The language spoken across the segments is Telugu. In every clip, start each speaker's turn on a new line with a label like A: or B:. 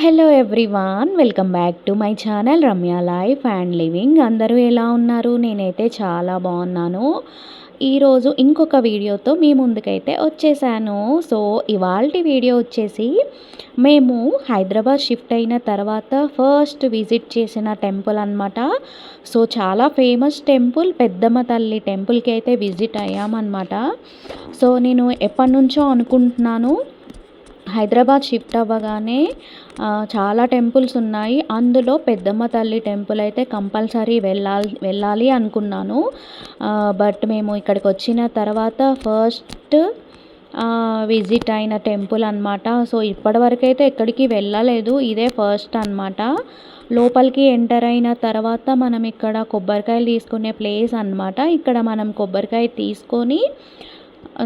A: Hello everyone welcome back to my channel Ramya life and living. అందరూ ఎలా ఉన్నారు? నేనైతే చాలా బాగున్నాను. ఈరోజు ఇంకొక వీడియోతో మీ ముందుకైతే వచ్చేసాను. సో ఇవాళ వీడియో వచ్చేసి మేము హైదరాబాద్ షిఫ్ట్ అయిన తర్వాత ఫస్ట్ విజిట్ చేసిన టెంపుల్ అనమాట సో చాలా ఫేమస్ టెంపుల్. పెద్దమ్మ తల్లి టెంపుల్కి అయితే విజిట్ అయ్యామన్నమాట. సో నేను ఎప్పటి నుంచో అనుకుంటున్నాను హైదరాబాద్ షిఫ్ట్ అవ్వగానే చాలా టెంపుల్స్ ఉన్నాయి. అందులో పెద్దమ్మ తల్లి టెంపుల్ అయితే కంపల్సరీ వెళ్ళాలి వెళ్ళాలి అనుకున్నాను. బట్ మేము ఇక్కడికి వచ్చిన తర్వాత ఫస్ట్ విజిట్ అయిన టెంపుల్ అనమాట సో ఇప్పటివరకైతే అయితే ఎక్కడికి వెళ్ళలేదు. ఇదే ఫస్ట్ అనమాట లోపలికి ఎంటర్ అయిన తర్వాత మనం ఇక్కడ కొబ్బరికాయలు తీసుకునే ప్లేస్ అనమాట ఇక్కడ మనం కొబ్బరికాయ తీసుకొని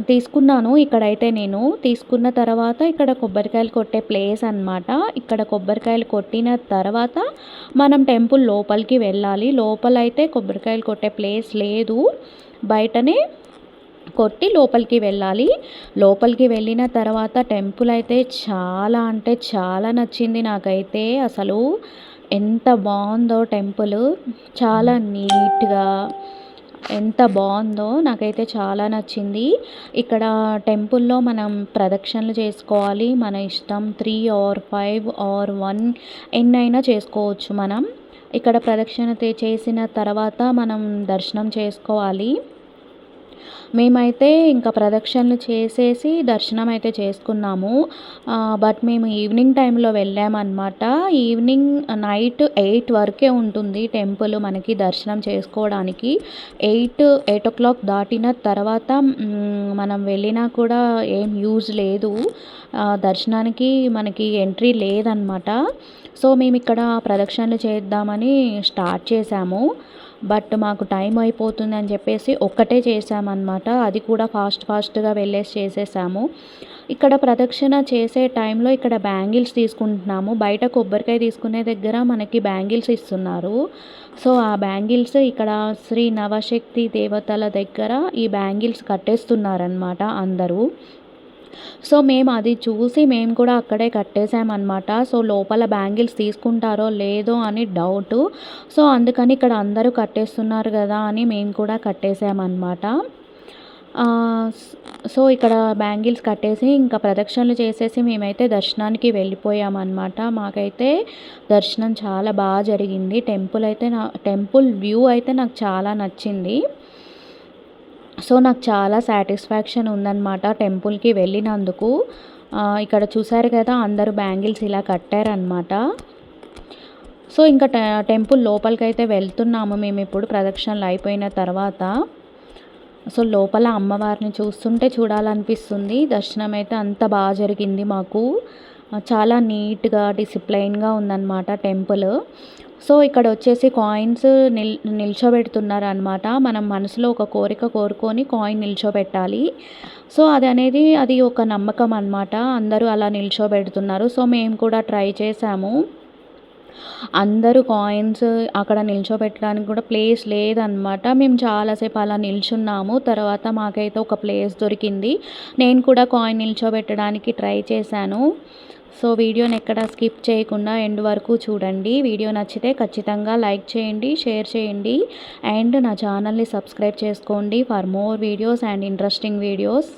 A: తీసుకున్నాను. ఇక్కడైతే నేను తీసుకున్న తర్వాత ఇక్కడ కొబ్బరికాయలు కొట్టే ప్లేస్ అనమాట ఇక్కడ కొబ్బరికాయలు కొట్టిన తర్వాత మనం టెంపుల్ లోపలికి వెళ్ళాలి. లోపలైతే కొబ్బరికాయలు కొట్టే ప్లేస్ లేదు. బయటనే కొట్టి లోపలికి వెళ్ళాలి. లోపలికి వెళ్ళిన తర్వాత టెంపుల్ అయితే చాలా అంటే చాలా నచ్చింది నాకైతే. అసలు ఎంత బాగుందో టెంపుల్. చాలా నీట్గా ఎంత బాగుందో నాకైతే చాలా నచ్చింది. ఇక్కడ టెంపుల్లో మనం ప్రదక్షిణలు చేసుకోవాలి. మన ఇష్టం three or five or one ఎన్నైనా చేసుకోవచ్చు మనం. ఇక్కడ ప్రదక్షిణ చేసిన తర్వాత మనం దర్శనం చేసుకోవాలి. మేమైతే ఇంకా ప్రదక్షిణలు చేసేసి దర్శనం అయితే చేసుకున్నాము బట్ మేము ఈవినింగ్ టైంలో వెళ్ళామన్నమాట. ఈవినింగ్ నైట్ ఎయిట్ వరకే ఉంటుంది టెంపుల్ మనకి దర్శనం చేసుకోవడానికి. ఎయిట్ ఎయిట్ ఓ క్లాక్ దాటిన తర్వాత మనం వెళ్ళినా కూడా ఏం యూజ్ లేదు. దర్శనానికి మనకి ఎంట్రీ లేదనమాట సో మేము ఇక్కడ ప్రదక్షిణలు చేద్దామని స్టార్ట్ చేశాము. బట్ మాకు టైం అయిపోతుంది అని చెప్పేసి ఒక్కటే చేసామన్నమాట అది కూడా ఫాస్ట్ ఫాస్ట్గా వెళ్ళేసి చేసేసాము. ఇక్కడ ప్రదక్షిణ చేసే టైంలో ఇక్కడ బ్యాంగిల్స్ తీసుకుంటున్నాము. బయట కొబ్బరికాయ తీసుకునే దగ్గర మనకి బ్యాంగిల్స్ ఇస్తున్నారు. సో ఆ బ్యాంగిల్స్ ఇక్కడ శ్రీ నవశక్తి దేవతల దగ్గర ఈ బ్యాంగిల్స్ కట్టేస్తున్నారనమాట అందరూ. సో మేము అది చూసి మేము కూడా అక్కడే కట్టేసామన్నమాట సో లోపల బ్యాంగిల్స్ తీసుకుంటారో లేదో అని డౌట్. సో అందుకని ఇక్కడ అందరూ కట్టేస్తున్నారు కదా అని మేము కూడా కట్టేసామన్నమాట సో ఇక్కడ బ్యాంగిల్స్ కట్టేసి ఇంకా ప్రదక్షిణలు చేసేసి మేమైతే దర్శనానికి వెళ్ళిపోయామన్నమాట. మాకైతే దర్శనం చాలా బాగా జరిగింది. టెంపుల్ అయితే నా టెంపుల్ వ్యూ అయితే నాకు చాలా నచ్చింది. సో నాకు చాలా సాటిస్ఫాక్షన్ ఉందన్నమాట టెంపుల్కి వెళ్ళినందుకు. ఇక్కడ చూసారు కదా అందరూ బ్యాంగిల్స్ ఇలా కట్టారనమాట సో ఇంకా టెంపుల్ లోపలికి అయితే వెళ్తున్నాము మేము ఇప్పుడు ప్రదక్షిణలు అయిపోయిన తర్వాత. సో లోపల అమ్మవారిని చూస్తుంటే చూడాలనిపిస్తుంది. దర్శనం అయితే అంత బాగా జరిగింది మాకు. చాలా నీట్గా డిసిప్లైన్గా ఉందన్నమాట టెంపుల్. సో ఇక్కడ వచ్చేసి కాయిన్స్ నిల్ నిల్చోబెడుతున్నారు అనమాట మనం మనసులో ఒక కోరిక కోరుకొని కాయిన్ నిల్చోబెట్టాలి. సో అది అనేది అది ఒక నమ్మకం అనమాట అందరూ అలా నిల్చోబెడుతున్నారు. సో మేము కూడా ట్రై చేసాము అందరూ కాయిన్స్ అక్కడ నిల్చోబెట్టడానికి కూడా ప్లేస్ లేదనమాట మేము చాలాసేపు అలా నిల్చున్నాము. తర్వాత మాకైతే ఒక ప్లేస్ దొరికింది. నేను కూడా కాయిన్ నిల్చోబెట్టడానికి ట్రై చేశాను. సో వీడియోని ఎక్కడ స్కిప్ చేయకుండా ఎండ్ వరకు చూడండి. వీడియో నచ్చితే ఖచ్చితంగా లైక్ చేయండి షేర్ చేయండి అండ్ నా ఛానల్ని సబ్స్క్రైబ్ చేసుకోండి for more videos and interesting videos.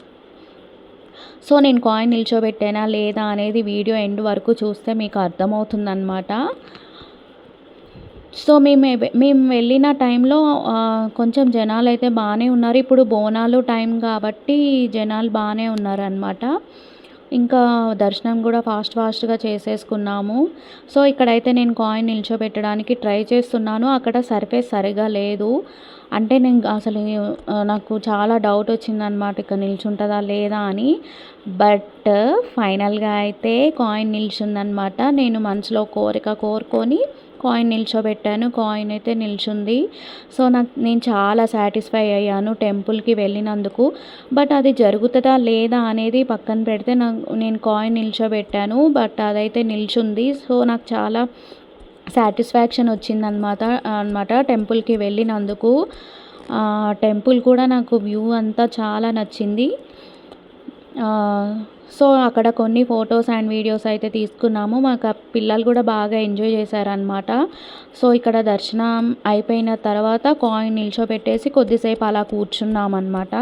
A: So నేను కాయిన్ నిల్చోబెట్టానా లేదా అనేది వీడియో ఎండ్ వరకు చూస్తే మీకు అర్థమవుతుందన్నమాట. సో మేము మేము వెళ్ళిన టైంలో కొంచెం జనాలు అయితే బాగానే ఉన్నారు. ఇప్పుడు బోనాలు టైం కాబట్టి జనాలు బాగానే ఉన్నారనమాట ఇంకా దర్శనం కూడా ఫాస్ట్ ఫాస్ట్గా చేసేసుకున్నాము. సో ఇక్కడైతే నేను కాయిన్ నిల్చోబెట్టడానికి ట్రై చేస్తున్నాను. అక్కడ సర్ఫేస్ సరిగా లేదు. అంటే నేను అసలు నాకు చాలా డౌట్ వచ్చిందనమాట ఇక్కడ నిల్చుంటుందా లేదా అని. బట్ ఫైనల్గా అయితే కాయిన్ నిల్చుందనమాట నేను మనసులో కోరిక కోరుకొని కాయిన్ నిల్చోబెట్టాను. కాయిన్ అయితే నిల్చుంది. సో నాకు నేను చాలా సాటిస్ఫై అయ్యాను టెంపుల్కి వెళ్ళినందుకు. బట్ అది జరుగుతుందా లేదా అనేది పక్కన పెడితే నాకు నేను కాయిన్ నిల్చోబెట్టాను. బట్ అదైతే నిల్చుంది. సో నాకు చాలా సాటిస్ఫాక్షన్ వచ్చిందనమాట అనమాట టెంపుల్కి వెళ్ళినందుకు. టెంపుల్ కూడా నాకు వ్యూ అంతా చాలా నచ్చింది. సో అక్కడ కొన్ని ఫొటోస్ అండ్ వీడియోస్ అయితే తీసుకున్నాము. మాకు ఆ పిల్లలు కూడా బాగా ఎంజాయ్ చేశారనమాట సో ఇక్కడ దర్శనం అయిపోయిన తర్వాత కాయిన్ నిల్చోబెట్టేసి కొద్దిసేపు అలా కూర్చున్నామన్నమాట.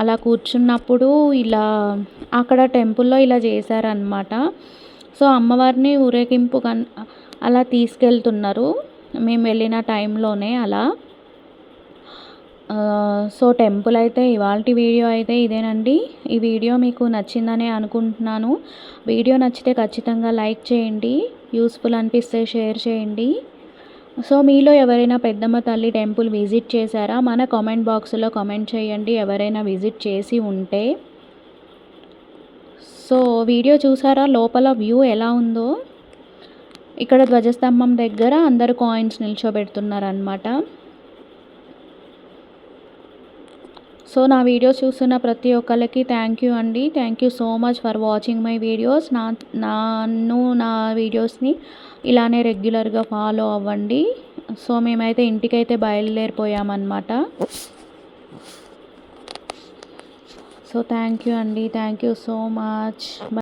A: అలా కూర్చున్నప్పుడు ఇలా అక్కడ టెంపుల్లో ఇలా చేశారనమాట సో అమ్మవారిని ఊరేగింపు కన్ అలా తీసుకెళ్తున్నారు. మేము వెళ్ళిన టైంలోనే అలా. సో టెంపుల్ అయితే ఇవాళ వీడియో అయితే ఇదేనండి. ఈ వీడియో మీకు నచ్చిందనే అనుకుంటున్నాను. వీడియో నచ్చితే ఖచ్చితంగా లైక్ చేయండి యూస్ఫుల్ అనిపిస్తే షేర్ చేయండి. సో మీలో ఎవరైనా పెద్దమ్మ తల్లి టెంపుల్ విజిట్ చేశారా? మన కామెంట్ బాక్స్లో కామెంట్ చేయండి ఎవరైనా విజిట్ చేసి ఉంటే. సో వీడియో చూసారా? లోపల వ్యూ ఎలా ఉందో? ఇక్కడ ధ్వజస్తంభం దగ్గర అందరు కాయిన్స్ నిల్చోబెడుతున్నారనమాట సో నా వీడియోస్ చూస్తున్న ప్రతి ఒక్కరికి థ్యాంక్ యూ అండి. Thank you so much for watching my videos నా నన్ను నా వీడియోస్ని ఇలానే రెగ్యులర్గా ఫాలో అవ్వండి. సో మేమైతే ఇంటికైతే బయలుదేరిపోయామన్నమాట. సో థ్యాంక్ యూ అండి. Thank you so much